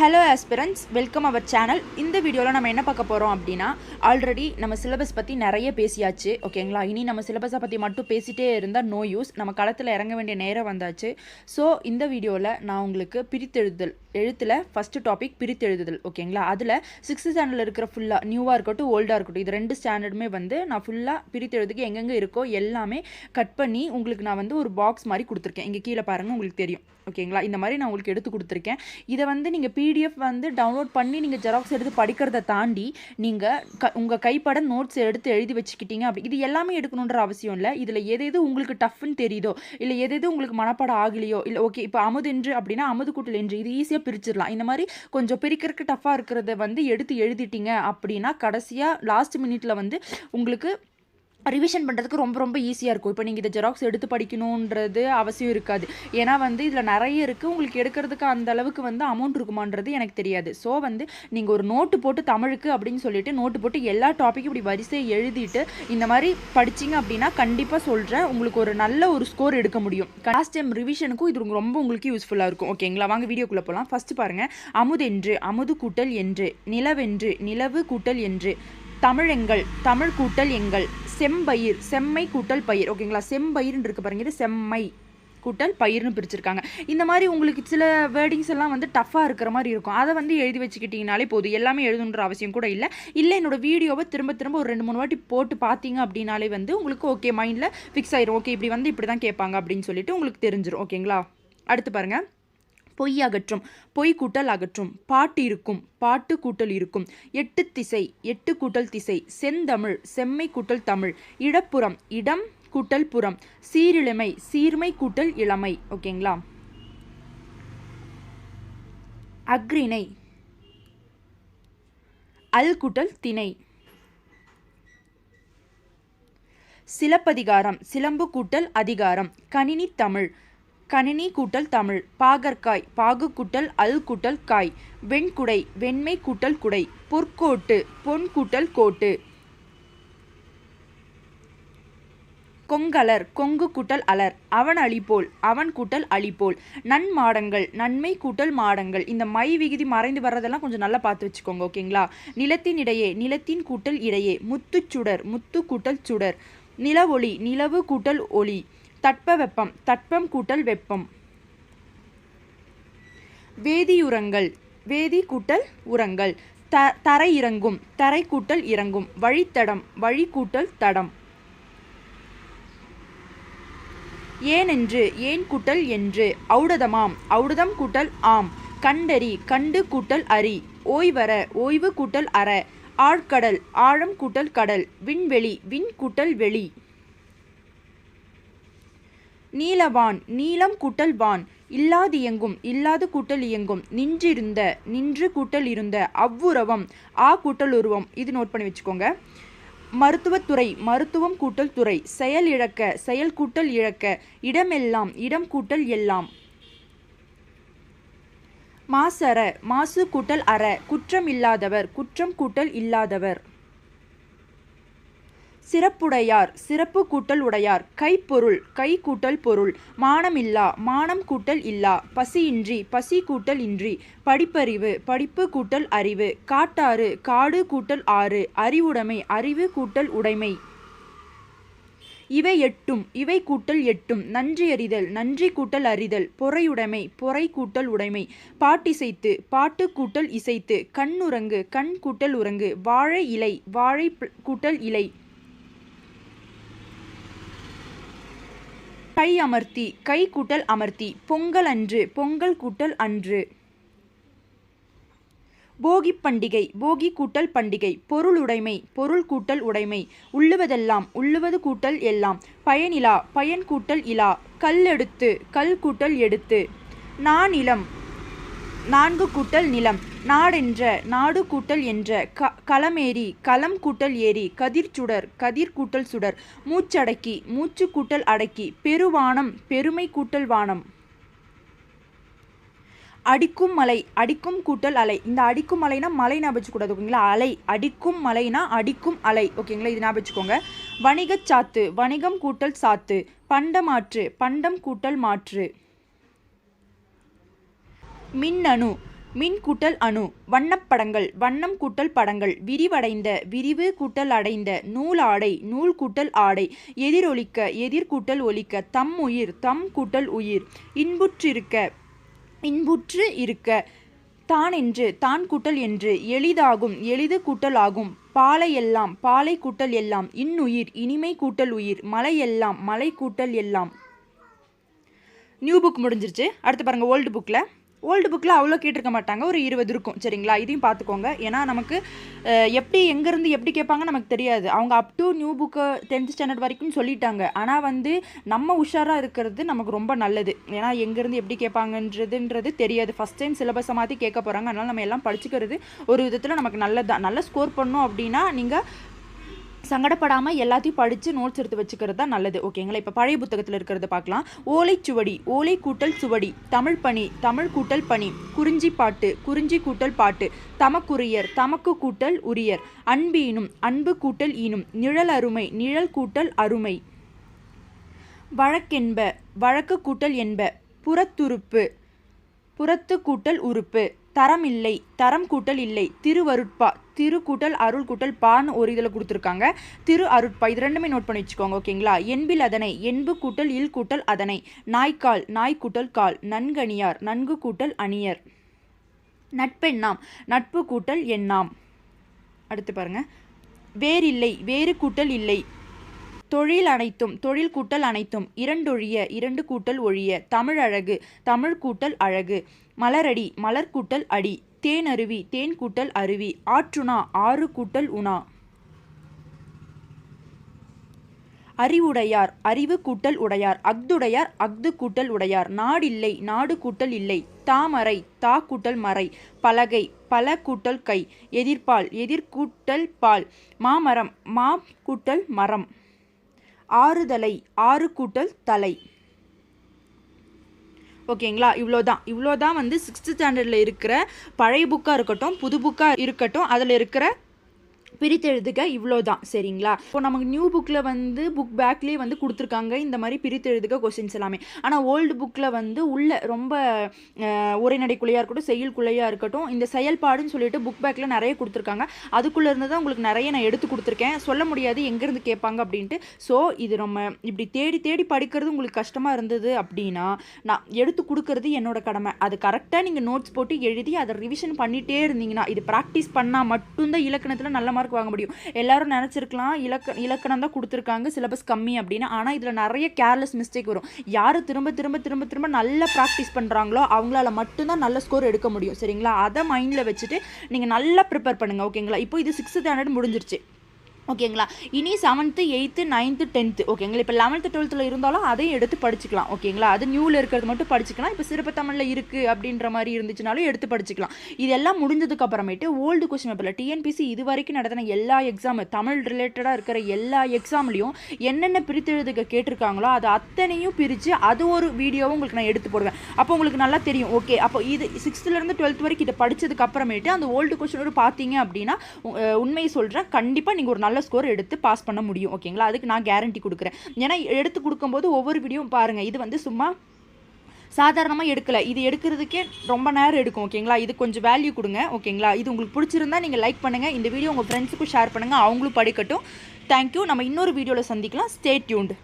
Hello aspirants welcome our channel இந்த வீடியோவில் நம்ம என்ன பார்க்க போகிறோம் அப்படின்னா ஆல்ரெடி நம்ம சிலபஸ் பற்றி நிறைய பேசியாச்சு ஓகேங்களா இனி நம்ம சிலபஸை பற்றி மட்டும் பேசிகிட்டே இருந்தால் நோ யூஸ் நம்ம களத்தில் இறங்க வேண்டிய நேரம் வந்தாச்சு. ஸோ இந்த வீடியோவில் நான் உங்களுக்கு பிரித்தெழுதல் எழுத்தில் ஃபஸ்ட்டு டாபிக் பிரித்தெழுதுதல் ஓகேங்களா அதில் சிக்ஸ்த் ஸ்டாண்டர்டில் இருக்கிற ஃபுல்லாக நியூவாக இருக்கட்டும் ஓல்டாக இருக்கட்டும் இது ரெண்டு ஸ்டாண்டர்டுமே வந்து நான் ஃபுல்லாக பிரித்தெழுதுக்கு எங்கெங்கே இருக்கோ எல்லாமே கட் பண்ணி உங்களுக்கு நான் வந்து ஒரு பாக்ஸ் மாதிரி கொடுத்துருக்கேன். இங்கே கீழே பாருங்கள் உங்களுக்கு தெரியும். ஓகேங்களா இந்த மாதிரி நான் உங்களுக்கு எடுத்து கொடுத்துருக்கேன். இதை வந்து நீங்கள் பிடிஎஃப் வந்து டவுன்லோட் பண்ணி நீங்கள் ஜெராக்ஸ் எடுத்து படிக்கிறத தாண்டி நீங்கள் க உங்கள் கைப்பட நோட்ஸ் எடுத்து எழுதி வச்சுக்கிட்டீங்க அப்படி இது எல்லாமே எடுக்கணுன்ற அவசியம் இல்லை. இதில் எது எது உங்களுக்கு டஃப்னு தெரியுதோ இல்லை எது எது உங்களுக்கு மனப்பாடம் ஆகலையோ இல்லை ஓகே இப்போ அமுது என்று அப்படின்னா அமுது கூட்டல் என்று இது ஈஸியாக பிரிச்சிடலாம். இந்த மாதிரி கொஞ்சம் பிரிக்கிறதுக்கு டஃப்பாக இருக்கிறத வந்து எடுத்து எழுதிட்டீங்க அப்படின்னா கடைசியாக லாஸ்ட் மினிட்ல வந்து உங்களுக்கு ரிவிஷன் பண்ணுறதுக்கு ரொம்ப ரொம்ப ஈஸியாக இருக்கும். இப்போ நீங்கள் இதை ஜெராக்ஸ் எடுத்து படிக்கணுன்றது அவசியம் இருக்காது. ஏன்னா வந்து இதில் நிறைய இருக்குது உங்களுக்கு எடுக்கிறதுக்கு அந்த அளவுக்கு வந்து அமௌண்ட் இருக்குமான்றது எனக்கு தெரியாது. ஸோ வந்து நீங்கள் ஒரு நோட்டு போட்டு தமிழுக்கு அப்படின்னு சொல்லிட்டு நோட்டு போட்டு எல்லா டாப்பிக்கும் இப்படி வரிசையை எழுதிட்டு இந்த மாதிரி படிச்சிங்க அப்படின்னா கண்டிப்பாக சொல்கிறேன் உங்களுக்கு ஒரு நல்ல ஒரு ஸ்கோர் எடுக்க முடியும். லாஸ்ட் டைம் ரிவிஷனுக்கும் இது ரொம்ப உங்களுக்கு யூஸ்ஃபுல்லாக இருக்கும். ஓகேங்களா வாங்க வீடியோக்குள்ளே போகலாம் ஃபஸ்ட்டு பாருங்கள் அமுதென்று அமுது கூட்டல் என்று நிலவென்று நிலவு கூட்டல் என்று. தமிழெங்கள் தமிழ் கூட்டல் எங்கள் செம்பயிர் செம்மை கூட்டல் பயிர். ஓகேங்களா செம்பயிர்னு இருக்கு பாருங்க. இது செம்மை கூட்டல் பயிர்னு பிரிச்சிருக்காங்க. இந்த மாதிரி உங்களுக்கு சில வேர்டிங்ஸ் எல்லாம் வந்து டஃப்பாக இருக்கிற மாதிரி இருக்கும். அதை வந்து எழுதி வச்சுக்கிட்டிங்கனாலே போதும். எல்லாமே எழுதணுன்ற அவசியம் கூட இல்லை. இல்லை என்னோட வீடியோவை திரும்ப திரும்ப ஒரு ரெண்டு மூணு வாட்டி போட்டு பார்த்தீங்க அப்படின்னாலே வந்து உங்களுக்கு ஓகே மைண்டில் ஃபிக்ஸ் ஆயிரும். ஓகே இப்படி வந்து இப்படி தான் கேட்பாங்க அப்படின்னு சொல்லிட்டு உங்களுக்கு தெரிஞ்சிடும் ஓகேங்களா அடுத்து பாருங்கள் பொய் அகற்றும் பொய் கூட்டல் அகற்றும் பாட்டு இருக்கும் பாட்டு கூட்டல் இருக்கும் எட்டு திசை எட்டு கூட்டல் திசை செந்தமிழ் செம்மை கூட்டல் தமிழ் இடப்புறம் இடம் கூட்டல் புறம் சீரிழமை சீர்மை கூட்டல் இளமை. ஓகேங்களா? அக்ரிணை அல் கூட்டல் திணை சிலப்பதிகாரம் சிலம்பு கூட்டல் அதிகாரம். கணினி தமிழ். கணினி கூட்டல் தமிழ் பாகற்காய் பாகு கூட்டல் அல் கூட்டல் காய் வெண்குடை வெண்மை கூட்டல் குடை பொற்கோட்டு பொன் கூட்டல் கோட்டு. கொங்கலர் கொங்கு கூட்டல் அலர் அவன் அழிப்போல் அவன் கூட்டல் அழிப்போல் நன்மாடங்கள் நன்மை கூட்டல் மாடங்கள். இந்த மை விகுதி மறைந்து வர்றதெல்லாம் கொஞ்சம் நல்லா பார்த்து வச்சுக்கோங்க ஓகேங்களா? நிலத்தின் இடையே நிலத்தின் கூட்டல் இடையே முத்துச்சுடர் முத்து கூட்டல் சுடர். நிலவொளி நிலவு கூட்டல் ஒளி. தட்ப வெப்பம் தட்பம் கூட்டல் வெப்பம். வேதியுரங்கள் வேதி கூட்டல் உரங்கள். த தரை இறங்கும் தரை கூட்டல் இறங்கும். வழித்தடம் வழி கூட்டல் தடம். ஏனென்று ஏன் கூட்டல் என்று. ஔடதமாம் ஔடதம் கூட்டல் ஆம். கண்டறி கண்டு கூட்டல் அரி. ஓய்வர ஓய்வு கூட்டல் அற. ஆழ்கடல் ஆழம் கூட்டல் கடல். விண்வெளி விண் கூட்டல் வெளி. நீலவான் நீலம் கூட்டல் வான் இல்லாது இயங்கும் இல்லாது கூட்டல் இயங்கும். நின்றிருந்த நின்று கூட்டல் இருந்த அவ்வுறவம் ஆ கூட்டல் உருவம். இது நோட் பண்ணி வச்சுக்கோங்க. மருத்துவத்துறை மருத்துவம் கூட்டல் துறை. செயல் இழக்க செயல் கூட்டல் இழக்க. இடமெல்லாம் இடம் கூட்டல் எல்லாம். மாசற மாசு கூட்டல் அற. குற்றம் இல்லாதவர் குற்றம் கூட்டல் இல்லாதவர். சிறப்புடையார் சிறப்பு கூட்டல் உடையார். கைப்பொருள் கை கூட்டல் பொருள். மானமில்லா மானம் கூட்டல் இல்லா. பசியின்றி பசி கூட்டல் இன்றி. படிப்பறிவு படிப்பு கூட்டல் அறிவு. காட்டாறு காடு கூட்டல் ஆறு. அறிவுடைமை அறிவு கூட்டல் உடைமை. இவை எட்டும் இவை கூட்டல் எட்டும். நன்றி அறிதல் நன்றி கூட்டல் அறிதல். பொறையுடைமை பொறை கூட்டல் உடைமை. பாட்டிசைத்து பாட்டு கூட்டல் இசைத்து. கண்ணுறங்கு கண் கூட்டல் உறங்கு. வாழை இலை வாழை கூட்டல் இலை. கை அமர்த்தி கை கூட்டல் அமர்த்தி பொங்கல் அன்று பொங்கல் கூட்டல் அன்று. போகி பண்டிகை போகி கூட்டல் பண்டிகை பொருள் உடைமை பொருள் கூட்டல் உடைமை. உள்ளுவதெல்லாம் உள்ளுவது கூட்டல் எல்லாம். பயனிலா பயன் கூட்டல் இலா. கல் எடுத்து கல் கூட்டல் எடுத்து. நானிலம் நான்கு கூட்டல் நிலம். நாடென்ற நாடு கூட்டல் என்ற க களமேறி களம் கூட்டல் ஏரி கதிர் சுடர் கதிர் கூட்டல் சுடர் மூச்சடக்கி மூச்சு கூட்டல் அடக்கி பெருவானம் பெருமை கூட்டல் வானம். அடிக்கும் மலை அடிக்கும் கூட்டல் அலை. இந்த அடிக்கும் மலைனா மலை ஞாபகம் ஓகேங்களா? அலை. அடிக்கும் மலைனா அடிக்கும் அலை. ஓகேங்களா? இது ஞாபகம் வணிகச் சாத்து வணிகம் கூட்டல் சாத்து பண்டமாற்று பண்டம் கூட்டல் மாற்று. மின்னணு மின் கூட்டல் அணு வண்ணப்படங்கள் வண்ணம் கூட்டல் படங்கள் விரிவடைந்த விரிவு கூட்டல் அடைந்த நூல் ஆடை நூல் கூட்டல் ஆடை எதிரொலிக்க எதிர்கூட்டல் ஒலிக்க தம் உயிர் தம் கூட்டல் உயிர் இன்புற்றிருக்க இன்புற்று இருக்க தான் என்று தான் கூட்டல் என்று எளிதாகும் எளிது கூட்டல் ஆகும் பாலை எல்லாம் பாலை கூட்டல் எல்லாம் இன்னுயிர் இனிமை கூட்டல் உயிர் மலை எல்லாம் மலை கூட்டல் எல்லாம். நியூ புக் முடிஞ்சிருச்சு. அடுத்து பாருங்கள் ஓல்டு புக்கில் ஓல்டு புக்கில் அவ்வளோ கேட்டிருக்க மாட்டாங்க. ஒரு இருபது இருக்கும். சரிங்களா? இதையும் பார்த்துக்கோங்க. ஏன்னா நமக்கு எப்படி எங்கேருந்து எப்படி கேட்பாங்க நமக்கு தெரியாது. அவங்க up to new book tenth standard வரைக்கும் சொல்லிட்டாங்க. ஆனால் வந்து நம்ம உஷாராக இருக்கிறது நமக்கு ரொம்ப நல்லது. ஏன்னா எங்கேருந்து எப்படி கேட்பாங்கன்றதுன்றது தெரியாது. ஃபஸ்ட் டைம் சிலபஸை மாற்றி கேட்க போகிறாங்க அதனால் நம்ம எல்லாம் படிச்சுக்கிறது ஒரு விதத்தில் நமக்கு நல்லது தான் நல்ல ஸ்கோர் பண்ணோம் அப்படின்னா நீங்கள் சங்கடப்படாமல் எல்லாத்தையும் படித்து நோட்ஸ் எடுத்து வச்சுக்கிறது தான் நல்லது. ஓகேங்களா இப்போ பழைய புத்தகத்தில் இருக்கிறத பார்க்கலாம். ஓலை சுவடி ஓலை கூட்டல் சுவடி தமிழ் பணி தமிழ் கூட்டல் பணி குறிஞ்சி பாட்டு குறிஞ்சி கூட்டல் பாட்டு தமக்குரியர் தமக்கு கூட்டல் உரியர் அன்பீனும் அன்பு கூட்டல் ஈனும் நிழல் அருமை நிழல் கூட்டல் அருமை. வழக்கென்ப வழக்கு கூட்டல் என்ப புறத்துறுப்பு புறத்து கூட்டல் உறுப்பு. தரம் இல்லை தரம் கூட்டல் இல்லை. திருவருட்பா திரு கூட்டல் அருள் கூட்டல் பான்னு ஒரு இதில் கொடுத்துருக்காங்க. திரு அருட்பா இது ரெண்டுமே நோட் பண்ணி வச்சுக்கோங்க ஓகேங்களா? என்பில் அதனை என்பு கூட்டல் இல் கூட்டல் அதனை. நாய்க்கால் நாய் கூட்டல் கால். நன்கணியார் நன்கு கூட்டல் அணியர். நட்பெண்ணாம் நட்பு கூட்டல் எண்ணாம் அடுத்து பாருங்க. வேறில்லை வேறு கூட்டல் இல்லை. தொழில் அனைத்தும் தொழில் கூட்டல் அனைத்தும் இரண்டொழிய இரண்டு கூட்டல் ஒழிய தமிழ் அழகு தமிழ் கூட்டல் அழகு மலரடி மலர் கூட்டல் அடி தேன் அருவி தேன் கூட்டல் அருவி ஆற்றுணா ஆறு கூட்டல் உணா. அறிவுடையார் அறிவு கூட்டல் உடையார் அஃதுடையார் அஃது கூட்டல் உடையார் நாடில்லை நாடு கூட்டல் இல்லை தாமரை தா கூட்டல் மறை பலகை பல கூட்டல் கை எதிர்பால் எதிர்கூட்டல் பால் மாமரம் மா கூட்டல் மரம். ஆறுதலை ஆறு கூட்டல் தலை. ஓகேங்களா? இவ்வளோ தான் இவ்வளோ தான் வந்து சிக்ஸ்த்து ஸ்டாண்டர்டில் இருக்கிற பழைய புக்காக இருக்கட்டும் புது புக்காக இருக்கட்டும் அதில் இருக்கிற பிரித்தெழுதுக இவ்வளோ தான் சரிங்களா? இப்போ நமக்கு நியூ புக்கில் வந்து புக் பேக்லேயே வந்து கொடுத்துருக்காங்க. இந்த மாதிரி பிரித்தெழுதுக கொஸ்டின்ஸ் எல்லாமே. ஆனால் ஓல்டு புக்கில் வந்து உள்ள ரொம்ப உரைநடைக்குள்ளையாக இருக்கட்டும் செயல்குள்ளையாக இருக்கட்டும் இந்த செயல்பாடுன்னு சொல்லிட்டு புக் பேக்கில் நிறைய கொடுத்துருக்காங்க. அதுக்குள்ளே இருந்து தான் உங்களுக்கு நிறைய நான் எடுத்து கொடுத்துருக்கேன். சொல்ல முடியாது எங்கேருந்து கேட்பாங்க அப்படின்ட்டு. ஸோ இது நம்ம இப்படி தேடி தேடி படிக்கிறது உங்களுக்கு கஷ்டமாக இருந்தது அப்படின்னா நான் எடுத்து கொடுக்கறது என்னோட கடமை. அது கரெக்டாக நீங்கள் நோட்ஸ் போட்டு எழுதி அதை ரிவிஷன் பண்ணிகிட்டே இருந்தீங்கன்னா இது ப்ராக்டிஸ் பண்ணால் மட்டும்தான் இலக்கணத்தில் நல்ல மார்க் வாங்க முடியும். எல்லாரும் நினச்சிருக்கலாம் இலக்க இலக்கணம் தான் கொடுத்துருக்காங்க சிலபஸ் கம்மி அப்படின்னு. ஆனால் இதில் நிறைய கேர்லெஸ் மிஸ்டேக் வரும். யார் திரும்ப திரும்ப திரும்ப திரும்ப நல்லா ப்ராக்டிஸ் பண்ணுறாங்களோ அவங்களால மட்டும்தான் நல்ல ஸ்கோர் எடுக்க முடியும் சரிங்களா? அதை மைண்டில் வச்சுட்டு நீங்கள் நல்லா ப்ரிப்பேர் பண்ணுங்கள் ஓகேங்களா இப்போ இது சிக்ஸ்த் ஸ்டாண்டர்ட் முடிஞ்சிருச்சு. ஓகேங்களா? இனி செவன்த்து எயித்து நைன்த்து டென்த்து ஓகேங்களா? இப்போ லெவன்த்து டுவெல்த்தில் இருந்தாலும் அதையும் எடுத்து படிச்சுக்கலாம். ஓகேங்களா? அது நியூவில் இருக்கிறது மட்டும் படிச்சுக்கலாம். இப்போ சிறப்பு தமிழில் இருக்குது அப்படின்ற மாதிரி இருந்துச்சுனாலும் எடுத்து படிச்சுக்கலாம். இதெல்லாம் முடிஞ்சதுக்கு அப்புறமேட்டு ஓல்டு கொஸ்டின் பேப்பரில் டிஎன்பிசி இது வரைக்கும் நடத்தின எல்லா எக்ஸாம் தமிழ் ரிலேட்டடாக இருக்கிற எல்லா எக்ஸாம்லேயும் என்னென்ன பிரித்தெழுதுக கேட்டிருக்காங்களோ அது அத்தனையும் பிரித்து அது ஒரு வீடியோவும் உங்களுக்கு நான் எடுத்து போடுவேன். அப்போ உங்களுக்கு நல்லா தெரியும். ஓகே. அப்போ இது சிக்ஸ்த்துலேருந்து டுவெல்த் வரைக்கும் இதை படித்ததுக்கு அப்புறமேட்டு அந்த ஓல்டு கொஸ்டின் பார்த்தீங்க அப்படின்னா உ- உண்மையை சொல்கிறேன் கண்டிப்பாக நீங்கள் ஒரு நல்ல ஸ்கோர் எடுத்து பாஸ் பண்ண முடியும் ஓகேங்களா அதுக்கு நான் கேரண்டி கொடுக்குறேன். ஏன்னா எடுத்து கொடுக்கும்போது ஒவ்வொரு வீடியோவும் பாருங்கள் இது வந்து சும்மா சாதாரணமாக எடுக்கலை. இது எடுக்கிறதுக்கே ரொம்ப நேரம் எடுக்கும் ஓகேங்களா இது கொஞ்சம் வேல்யூ கொடுங்க ஓகேங்களா இது உங்களுக்கு பிடிச்சிருந்தா நீங்கள் லைக் பண்ணுங்கள் இந்த வீடியோ உங்கள் ஃப்ரெண்ட்ஸுக்கும் ஷேர் பண்ணுங்கள் அவங்களும் படிக்கட்டும். தேங்க்யூ நம்ம இன்னொரு வீடியோவில் சந்திக்கலாம். Stay tuned